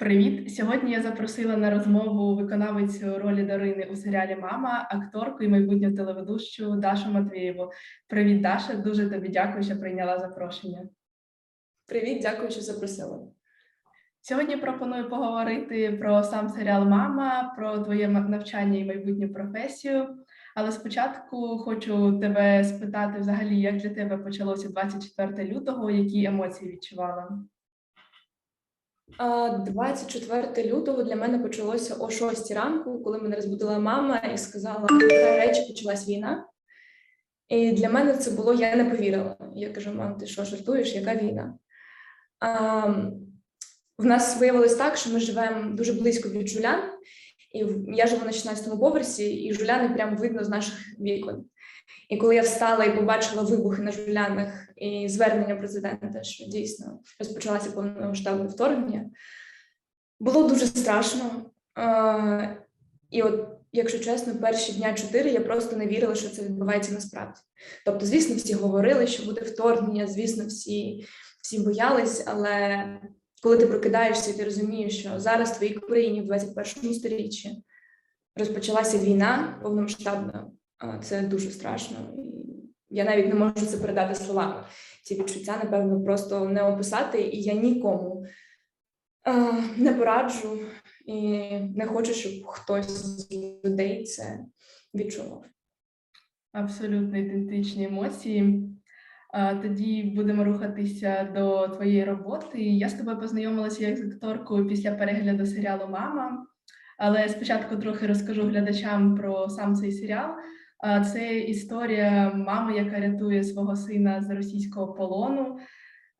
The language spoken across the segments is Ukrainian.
Привіт! Сьогодні я запросила на розмову виконавицю ролі Дарини у серіалі Мама, акторку і майбутню телеведущу Дашу Матвієву. Привіт, Даша! Дуже тобі дякую, що прийняла запрошення. Привіт, дякую, що запросила. Сьогодні пропоную поговорити про сам серіал Мама, про твоє навчання і майбутню професію. Але спочатку хочу тебе спитати, взагалі, як для тебе почалося 24 лютого, які емоції відчувала? А, 24 лютого для мене почалося о 6 ранку, коли мене розбудила мама і сказала, «Та речі почалась війна. І для мене це було, я не повірила. Я кажу, мам, ти що жартуєш, яка війна? А, в нас виявилось так, що ми живемо дуже близько від жулян, і я живу на 16-му поверсі, і жуляни прямо видно з наших вікон. І коли я встала і побачила вибухи на жулянах і звернення президента, що дійсно розпочалося повномасштабне вторгнення, було дуже страшно. І от, якщо чесно, перші дня чотири я просто не вірила, що це відбувається насправді. Тобто, звісно, всі говорили, що буде вторгнення, звісно, всі, всі боялись, але коли ти прокидаєшся ти розумієш, що зараз в твоїй країні в 21 сторіччі розпочалася війна повномасштабна, Це дуже страшно. Я навіть не можу це передати словами. Ці відчуття, напевно, просто не описати, і я нікому е, не пораджу і не хочу, щоб хтось з людей це відчував. Абсолютно ідентичні емоції. Тоді будемо рухатися до твоєї роботи. Я з тобою познайомилася як з акторкою після перегляду серіалу Мама. Але спочатку трохи розкажу глядачам про сам цей серіал. Це історія мами, яка рятує свого сина з російського полону.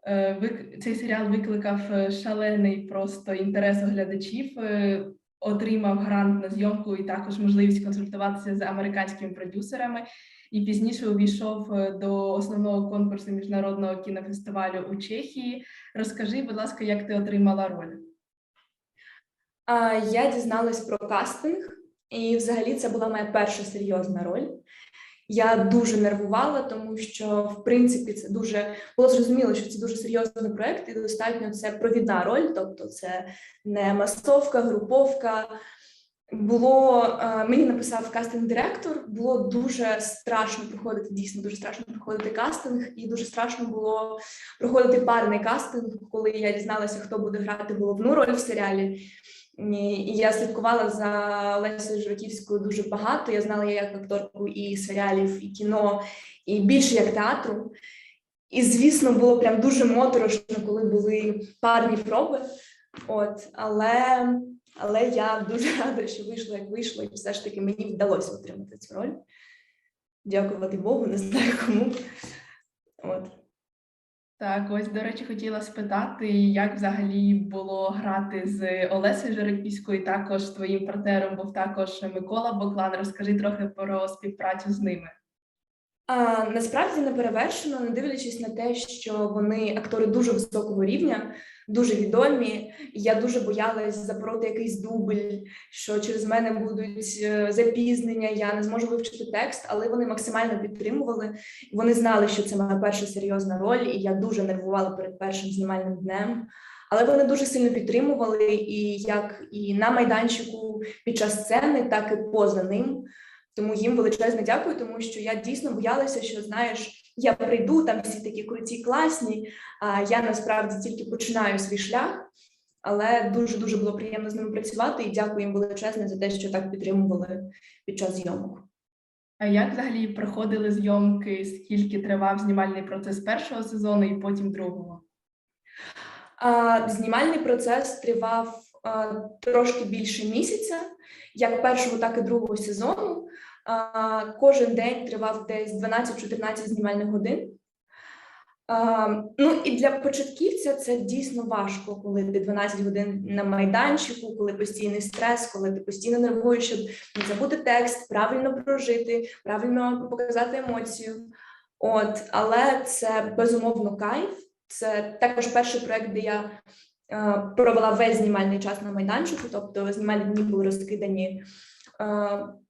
Е, Цей серіал викликав е, шалений просто інтерес у глядачів. е, Отримав грант на зйомку і також можливість консультуватися з американськими продюсерами і пізніше увійшов до основного конкурсу міжнародного кінофестивалю у Чехії. Розкажи, будь ласка, як ти отримала роль? Я дізналась про кастинг, і взагалі це була моя перша серйозна роль. Я дуже нервувала, тому що в принципі це дуже було зрозуміло, що це дуже серйозний проект, і достатньо це провідна роль, тобто це не масовка, груповка. Було е, мені написав кастинг-директор. Було дуже страшно проходити, дійсно дуже страшно проходити кастинг, і дуже страшно було проходити парний кастинг, коли я дізналася, хто буде грати головну роль в серіалі. І я слідкувала за Лесею Жураківською дуже багато. Я знала її як акторку і серіалів, і кіно, і більше як театру. І, звісно, було прям дуже моторошно, коли були парні проби. От, але, але я дуже рада, що вийшло, як вийшло, і все ж таки мені вдалося отримати цю роль. Дякувати Богу, не знаю кому. От. Так, ось, до речі, хотіла спитати, як взагалі було грати з Олесею Жеребіською, також твоїм партнером був також Микола Боклан. Розкажи трохи про співпрацю з ними. А, насправді не перевершено, не дивлячись на те, що вони актори дуже високого рівня, дуже відомі. Я дуже боялась запороти якийсь дубль, що через мене будуть е, запізнення, я не зможу вивчити текст, але вони максимально підтримували. Вони знали, що це моя перша серйозна роль, і я дуже нервувала перед першим знімальним днем. Але вони дуже сильно підтримували, і як і на майданчику під час сцени, так і поза ним. Тому їм величезне дякую, тому що я дійсно боялася, що знаєш, я прийду, там всі такі круті, класні. А я насправді тільки починаю свій шлях, але дуже дуже було приємно з ними працювати і дякую їм величезне за те, що так підтримували під час зйомок. А як взагалі проходили зйомки? Скільки тривав знімальний процес першого сезону і потім другого? А, знімальний процес тривав а, трошки більше місяця, як першого, так і другого сезону. Кожен день тривав десь 12-14 знімальних годин. Ну і для початківця це дійсно важко, коли ти 12 годин на майданчику, коли постійний стрес, коли ти постійно нервуєш, щоб не забути текст, правильно прожити, правильно показати емоцію. От, але це безумовно кайф. Це також перший проект, де я провела весь знімальний час на майданчику, тобто знімальні дні були розкидані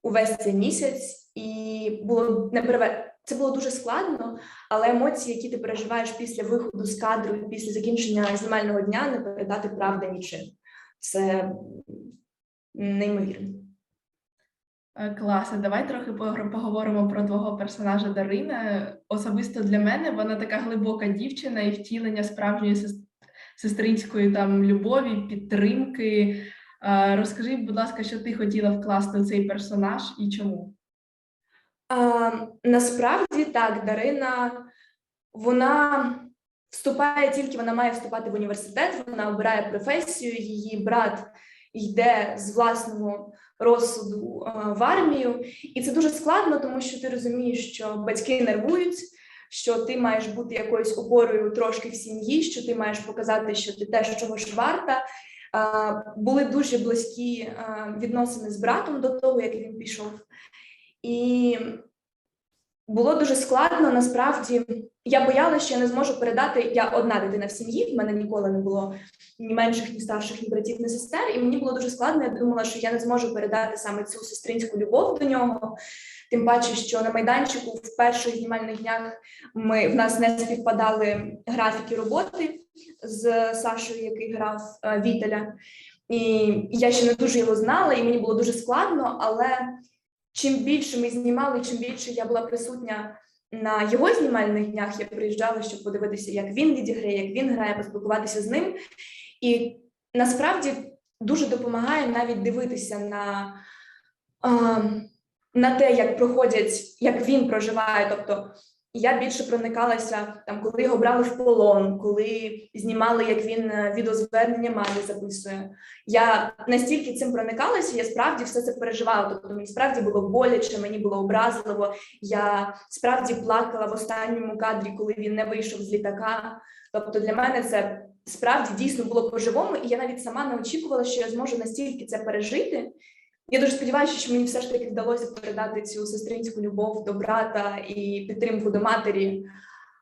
увесь цей місяць, і було не переве... Це було дуже складно, але емоції, які ти переживаєш після виходу з кадру, після закінчення знімального дня, не передати правда нічим. це неймовірно. Е, Клас, давай трохи поговоримо про твого персонажа Дарини. Особисто для мене вона така глибока дівчина і втілення справжньої сестринської там любові, підтримки. Е, Розкажи, будь ласка, що ти хотіла вкласти в цей персонаж і чому? А, насправді так, Дарина, вона вступає тільки вона має вступати в університет, вона обирає професію, її брат йде з власного розсуду в армію. І це дуже складно, тому що ти розумієш, що батьки нервують, що ти маєш бути якоюсь опорою трошки в сім'ї, що ти маєш показати, що ти теж чогось варта. А, були дуже близькі відносини з братом до того, як він пішов. І було дуже складно. Насправді я боялася, що я не зможу передати. Я одна дитина в сім'ї. В мене ніколи не було ні менших, ні старших, ні братів, ні сестер. І мені було дуже складно. Я думала, що я не зможу передати саме цю сестринську любов до нього. Тим паче, що на майданчику в перших знімальних днях ми в нас не співпадали графіки роботи з Сашою, який грав е, Вітеля. І я ще не дуже його знала, і мені було дуже складно, але чим більше ми знімали, чим більше я була присутня на його знімальних днях, я приїжджала, щоб подивитися, як він відіграє, як він грає, поспілкуватися з ним. І насправді дуже допомагає навіть дивитися на, а, на те, як проходять, як він проживає. Тобто я більше проникалася там, коли його брали в полон, коли знімали, як він е, відеозвернення мамі записує. Я настільки цим проникалася, я справді все це переживала. Тобто мені справді було боляче, мені було образливо. Я справді плакала в останньому кадрі, коли він не вийшов з літака. Тобто для мене це справді дійсно було по-живому, і я навіть сама не очікувала, що я зможу настільки це пережити. Я дуже сподіваюся, що мені все ж таки вдалося передати цю сестринську любов до брата і підтримку до матері.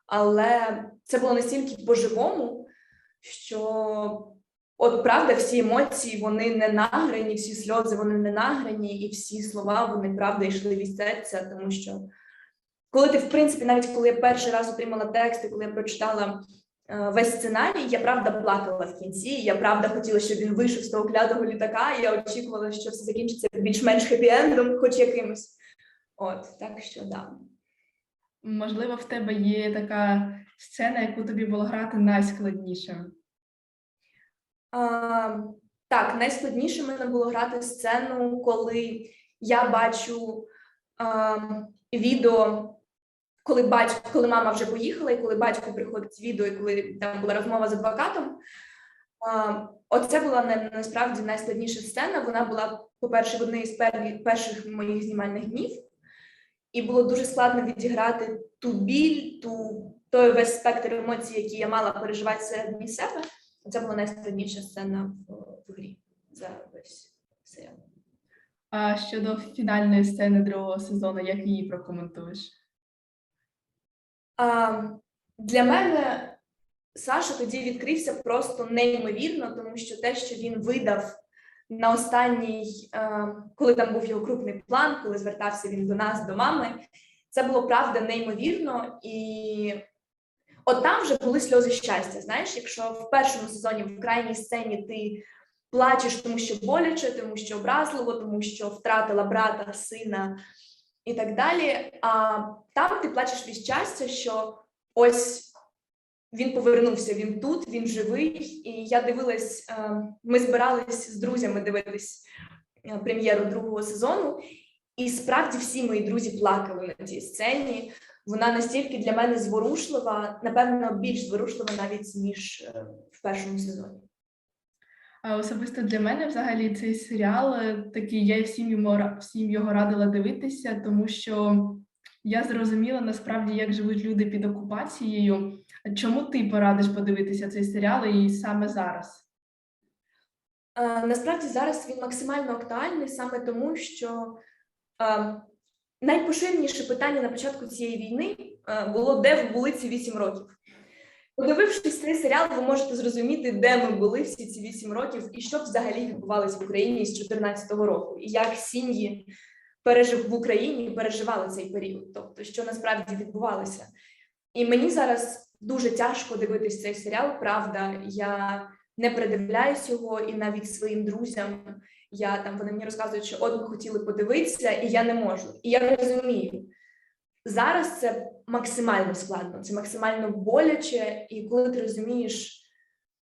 Але це було настільки по-живому, що От правда, всі емоції вони не награні, всі сльози вони не награні, і всі слова вони правда йшли від серця, тому що коли ти, в принципі, навіть коли я перший раз отримала тексти, коли я прочитала весь сценарій, я правда плакала в кінці. Я правда хотіла, щоб він вийшов з того клятого літака. І я очікувала, що все закінчиться більш-менш хеппі-ендом, хоч якимось. От так що да. Можливо, в тебе є така сцена, яку тобі було грати найскладніше. А, так, найскладніше мене було грати сцену, коли я бачу а, відео, коли батько, коли мама вже поїхала, і коли батько приходить з відео, і коли там була розмова з адвокатом. Оце була насправді найскладніша сцена. Вона була, по-перше, в одній з пер- перших моїх знімальних днів, і було дуже складно відіграти ту біль, ту той весь спектр емоцій, які я мала переживати всередині себе. Це була найскладніша сцена в, в грі за весь серіал. А щодо фінальної сцени другого сезону, як її прокоментуєш? Для мене Саша тоді відкрився просто неймовірно, тому що те, що він видав на останній, е, коли там був його крупний план, коли звертався він до нас, до мами, це було правда неймовірно. І от там вже були сльози щастя. Знаєш, якщо в першому сезоні в крайній сцені ти плачеш, тому що боляче, тому що образливо, тому що втратила брата, сина і так далі. А там ти плачеш від щастя, що ось він повернувся, він тут, він живий. І я дивилась, е, ми збирались з друзями дивитись е, прем'єру другого сезону, і справді всі мої друзі плакали на цій сцені. Вона настільки для мене зворушлива, напевно, більш зворушлива навіть ніж е, в першому сезоні. Особисто для мене взагалі цей серіал е, такий, я всім йому всім його радила дивитися, тому що я зрозуміла насправді, як живуть люди під окупацією. Чому ти порадиш подивитися цей серіал і саме зараз? Е, Насправді зараз він максимально актуальний саме тому, що е, найпоширеніше питання на початку цієї війни було, де були ці вісім років. Подивившись цей серіал, ви можете зрозуміти, де ми були всі ці вісім років і що взагалі відбувалось в Україні з 2014 року, і як сім'ї пережив в Україні переживали цей період, тобто що насправді відбувалося. І мені зараз дуже тяжко дивитись цей серіал. Правда, я не придивляюсь його, і навіть своїм друзям я там вони мені розказують, що от ми хотіли подивитися, і я не можу. І я розумію. Зараз це максимально складно, це максимально боляче, і коли ти розумієш,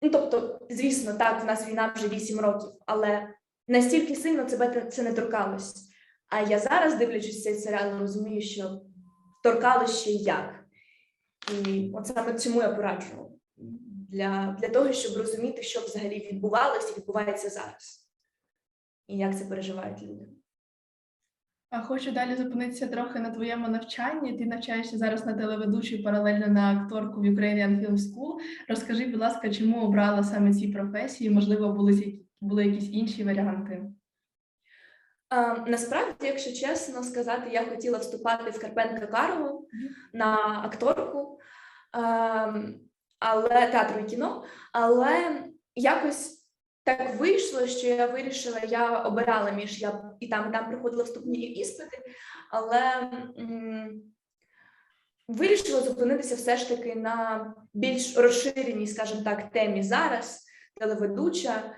ну тобто, звісно, так, в нас війна вже 8 років, але настільки сильно тебе це не торкалось. А я зараз, дивлячись цей серіал, розумію, що торкалось ще як. І от саме цьому я пораджу для, для того, щоб розуміти, що взагалі відбувалося і відбувається зараз, і як це переживають люди. А хочу далі зупинитися трохи на твоєму навчанні. Ти навчаєшся зараз на телеведучій паралельно на акторку в Ukrainian Film School. Розкажи, будь ласка, чому обрала саме ці професії? Можливо, були були якісь інші варіанти? А, насправді, якщо чесно сказати, я хотіла вступати в Карпенка Карову на акторку, а, але театру і кіно, але якось так вийшло, що я вирішила, я обирала між я і там, і там приходила вступні іспити, але вирішила зупинитися все ж таки на більш розширеній, скажімо так, темі зараз, телеведуча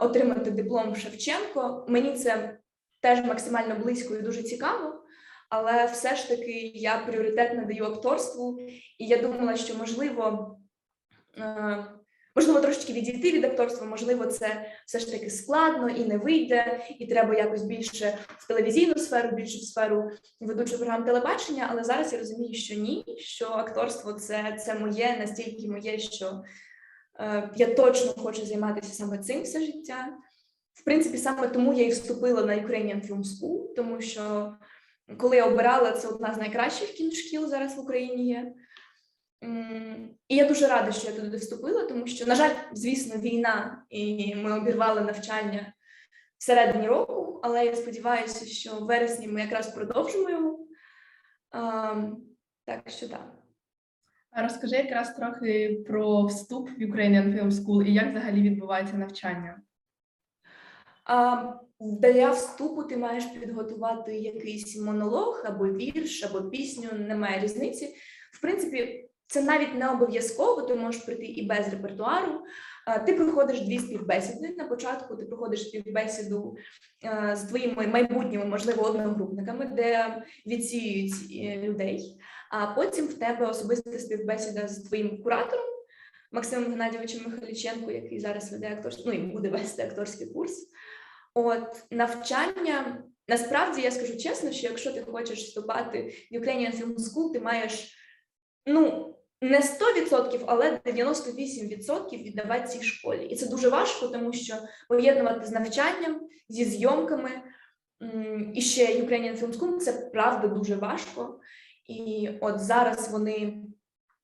отримати диплом Шевченко. Мені це теж максимально близько і дуже цікаво, але все ж таки я пріоритет надаю акторству, і я думала, що можливо. е, Можливо, трошечки відійти від акторства, можливо, це все ж таки складно і не вийде, і треба якось більше в телевізійну сферу, більше в сферу ведучого програм телебачення. Але зараз я розумію, що ні, що акторство це, це моє настільки моє, що Е, Я точно хочу займатися саме цим все життя. В принципі, саме тому я і вступила на Ukrainian Film School, тому що коли я обирала, це одна з найкращих кіношкіл зараз в Україні є. І я дуже рада, що я туди вступила, тому що, на жаль, звісно, війна, і ми обірвали навчання всередині року, але я сподіваюся, що в вересні ми якраз продовжимо його. Так що так. Розкажи якраз трохи про вступ в Ukrainian Film School і як взагалі відбувається навчання. А, для вступу ти маєш підготувати якийсь монолог або вірш, або пісню, немає різниці. В принципі, це навіть не обов'язково, ти можеш прийти і без репертуару. Ти проходиш дві співбесіди. На початку ти проходиш співбесіду е, з твоїми майбутніми, можливо, одногрупниками, де відсіюють е, людей. А потім в тебе особиста співбесіда з твоїм куратором Максимом Геннадійовичем Михайліченко, який зараз веде акторський, ну і буде вести акторський курс. От навчання насправді я скажу чесно, що якщо ти хочеш вступати в Ukrainian Film School, ти маєш ну не 100%, але 98% віддавати цій школі. І це дуже важко, тому що поєднувати з навчанням, зі зйомками. І ще Ukrainian Film School – це правда дуже важко. І от зараз вони,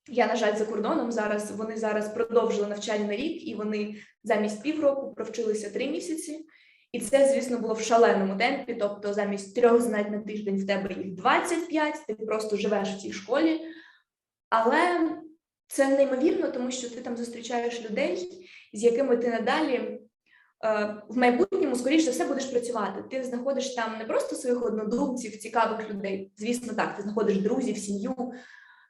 я на жаль, за кордоном зараз вони зараз продовжили навчальний рік, і вони замість півроку провчилися три місяці. І це, звісно, було в шаленому темпі. Тобто, замість трьох занять на тиждень в тебе їх 25, ти просто живеш в цій школі. Але це неймовірно, тому що ти там зустрічаєш людей, з якими ти надалі е, в майбутньому, скоріш за все, будеш працювати. Ти знаходиш там не просто своїх однодумців, цікавих людей. Звісно, так, ти знаходиш друзів, сім'ю,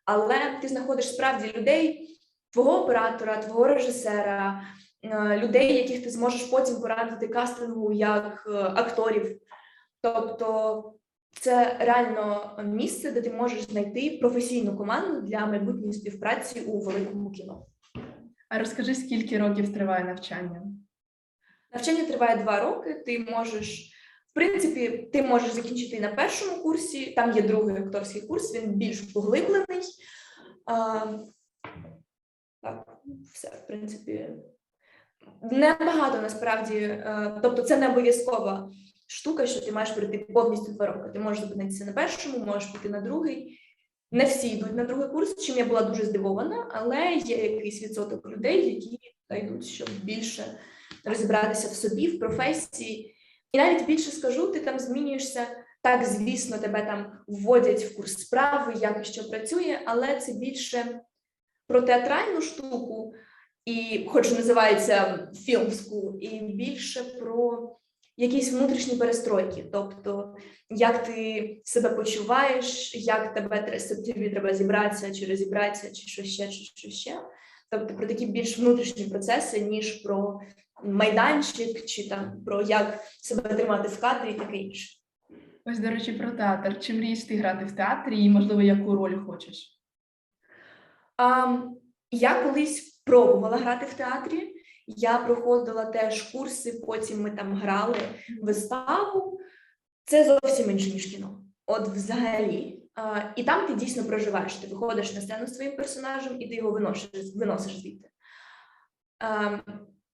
але ти знаходиш справді людей, твого оператора, твого режисера, е, людей, яких ти зможеш потім порадити кастингу як е, акторів. Тобто це реально місце, де ти можеш знайти професійну команду для майбутньої співпраці у великому кіно. А розкажи, скільки років триває навчання? Навчання триває два роки. Ти можеш, в принципі, ти можеш закінчити на першому курсі. Там є другий акторський курс, він більш поглиблений. А, так, все, в принципі, небагато насправді. е, Тобто, це не обов'язкова штука, що ти маєш пройти повністю два роки. Ти можеш зупинитися на першому, можеш піти на другий. Не всі йдуть на другий курс, чим я була дуже здивована, але є якийсь відсоток людей, які йдуть, щоб більше розібратися в собі, в професії. І навіть більше скажу, ти там змінюєшся. Так, звісно, тебе там вводять в курс справи, як і що працює, але це більше про театральну штуку, і хоч називається school, і більше про якісь внутрішні перестройки. Тобто, як ти себе почуваєш, як тебе тобі треба зібратися, чи розібратися, чи що ще, чи що ще. тобто про такі більш внутрішні процеси, ніж про майданчик, чи там про як себе тримати в кадрі і таке інше. Ось, до речі, про театр. Чи мрієш ти грати в театрі і, можливо, яку роль хочеш? А, я колись пробувала грати в театрі. Я проходила теж курси, потім ми там грали виставу. Це зовсім інше, ніж кіно. От взагалі. А, і там ти дійсно проживаєш. Ти виходиш на сцену з своїм персонажем і ти його виносиш, виносиш звідти. А,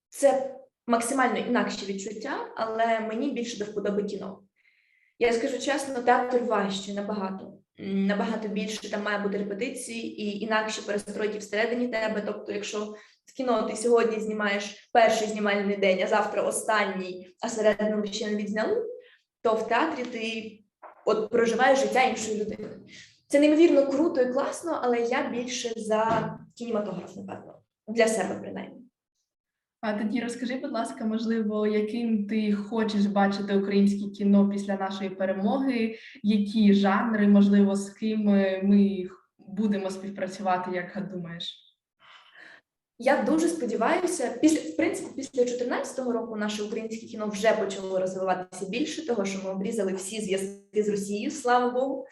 це максимально інакші відчуття, але мені більше до вподоби кіно. Я скажу чесно, театр важче набагато. Набагато більше там має бути репетиції і інакші перестройки всередині тебе. Тобто, якщо в кіно ти сьогодні знімаєш перший знімальний день, а завтра останній, а середину ще не відзняли, то в театрі ти от проживаєш життя іншої людини. Це неймовірно круто і класно, але я більше за кінематограф, напевно, для себе принаймні. А тоді розкажи, будь ласка, можливо, яким ти хочеш бачити українське кіно після нашої перемоги, які жанри, можливо, з ким е, ми будемо співпрацювати, як думаєш? Я дуже сподіваюся, після в принципі, після 2014 року наше українське кіно вже почало розвиватися більше, того що ми обрізали всі зв'язки з Росією, слава Богу,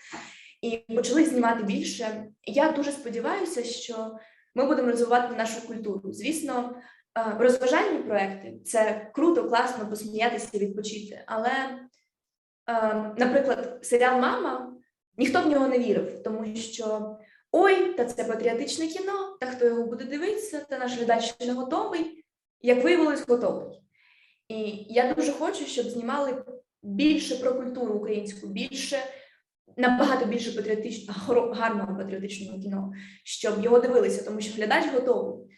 і почали знімати більше. Я дуже сподіваюся, що ми будемо розвивати нашу культуру. Звісно, розважальні проекти це круто, класно посміятися, і відпочити. Але, е, наприклад, серіал Мама ніхто в нього не вірив, тому що. Ой, та це патріотичне кіно, та хто його буде дивитися, та наш глядач не готовий. Як виявилось, готовий. І я дуже хочу, щоб знімали більше про культуру українську, більше, набагато більше патріотичного, гарного патріотичного кіно, щоб його дивилися, тому що глядач готовий.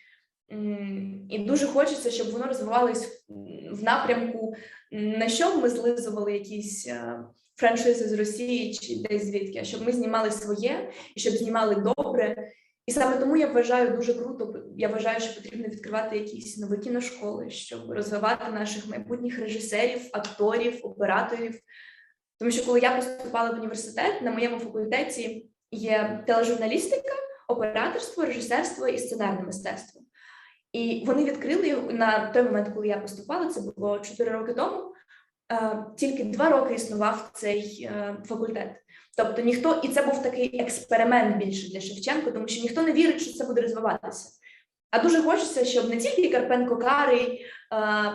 І дуже хочеться, щоб воно розвивалось в- напрямку, на що ми злизували якісь е, франшизи з Росії чи десь звідки, а щоб ми знімали своє і щоб знімали добре. І саме тому я вважаю дуже круто. Я вважаю, що потрібно відкривати якісь нові кіношколи, щоб розвивати наших майбутніх режисерів, акторів, операторів. Тому що коли я поступала в університет, на моєму факультеті є тележурналістика, операторство, режисерство і сценарне мистецтво. І вони відкрили на той момент, коли я поступала, це було 4 роки тому. е, Тільки два роки існував цей е, факультет. Тобто ніхто, і це був такий експеримент більше для Шевченко, тому що ніхто не вірить, що це буде розвиватися. А дуже хочеться, щоб не тільки Карпенко Карий,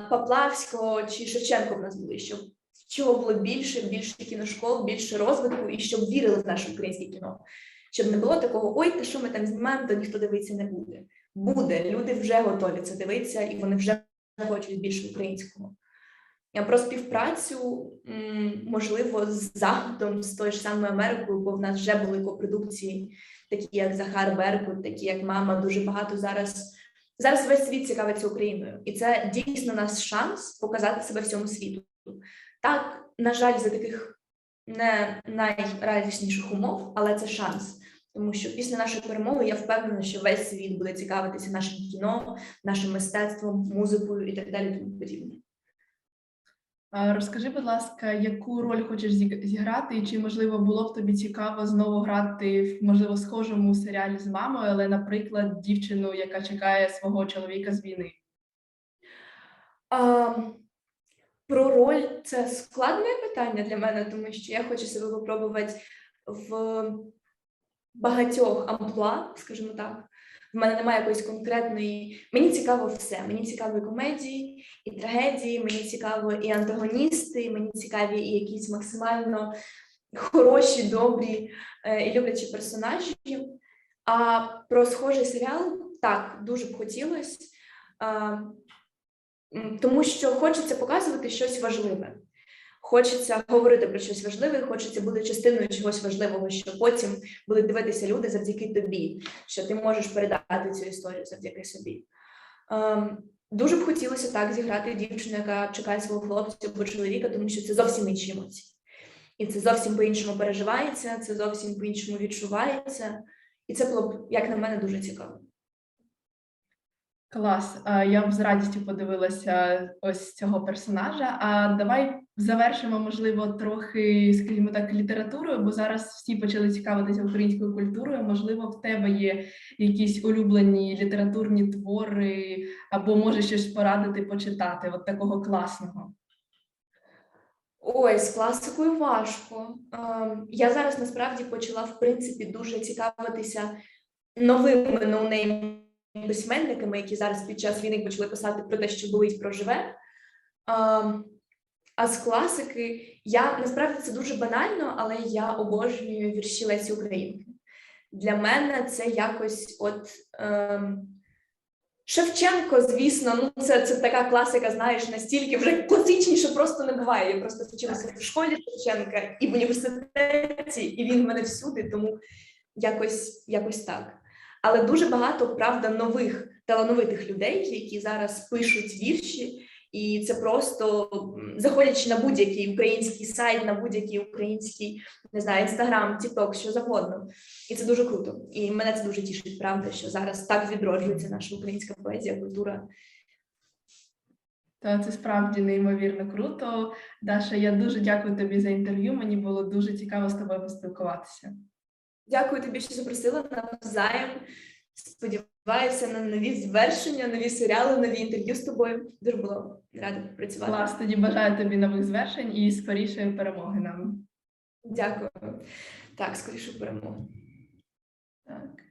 Поплавського чи Шевченко в нас були, щоб чого було більше, більше кіношкол, більше розвитку, і щоб вірили в наше українське кіно. Щоб не було такого, ой, та що ми там знімаємо, то ніхто дивитися не буде. Буде, люди вже готові це дивитися, і вони вже хочуть більше українського. Я про співпрацю, можливо, з Заходом, з тою ж самою Америкою, бо в нас вже були копродукції, такі як Захар Беркут, такі як мама. Дуже багато зараз. Зараз весь світ цікавиться Україною, і це дійсно наш шанс показати себе всьому світу. Так, на жаль, за таких не найрадісніших умов, але це шанс. Тому що після нашої перемоги я впевнена, що весь світ буде цікавитися нашим кіно, нашим мистецтвом, музикою і так далі. Тому подібне. Розкажи, будь ласка, яку роль хочеш зіграти, і чи можливо було б тобі цікаво знову грати в можливо схожому серіалі з мамою, але, наприклад, дівчину, яка чекає свого чоловіка з війни? А, про роль це складне питання для мене, тому що я хочу себе випробувати в багатьох амплуа, скажімо так. В мене немає якоїсь конкретної. Мені цікаво все. Мені цікаві комедії і трагедії, мені цікаво і антагоністи, мені цікаві і якісь максимально хороші, добрі е, і люблячі персонажі. А про схожий серіал так дуже б хотілося. Тому що хочеться показувати щось важливе. Хочеться говорити про щось важливе, хочеться бути частиною чогось важливого, що потім будуть дивитися люди завдяки тобі, що ти можеш передати цю історію завдяки собі. Ем, дуже б хотілося так зіграти дівчину, яка чекає свого хлопця або чоловіка, тому що це зовсім інші емоції. І це зовсім по-іншому переживається, це зовсім по-іншому відчувається. І це було б, як на мене, дуже цікаво. Клас. Я б з радістю подивилася ось цього персонажа. А давай завершимо, можливо, трохи, скажімо так, літературою, бо зараз всі почали цікавитися українською культурою. Можливо, в тебе є якісь улюблені літературні твори, або може щось порадити почитати, от такого класного. Ой, з класикою важко. Ем, Я зараз насправді почала в принципі дуже цікавитися новими ноунейм письменниками, які зараз під час війни почали писати про те, що болить про живе. А з класики я насправді це дуже банально, але я обожнюю вірші Лесі Українки. Для мене це якось от. Ем, Шевченко, звісно, ну це, це така класика, знаєш, настільки вже класичні, що просто не буває. Я просто вчилася в школі Шевченка і в університеті, і він в мене всюди, тому якось, якось так. Але дуже багато, правда, нових талановитих людей, які зараз пишуть вірші, і це просто заходячи на будь-який український сайт, на будь-який український, не знаю, інстаграм, тікток, що завгодно. І це дуже круто. І мене це дуже тішить, правда, що зараз так відроджується наша українська поезія, культура. Та це справді неймовірно круто. Даша, я дуже дякую тобі за інтерв'ю. Мені було дуже цікаво з тобою поспілкуватися. Дякую тобі, що запросила навзаєм. Сподіваюся на нові звершення, нові серіали, нові інтерв'ю з тобою. Дуже було рада працювати. Клас, тоді бажаю тобі нових звершень і скорішої перемоги нам. Дякую. Так, скоріше перемоги. Так.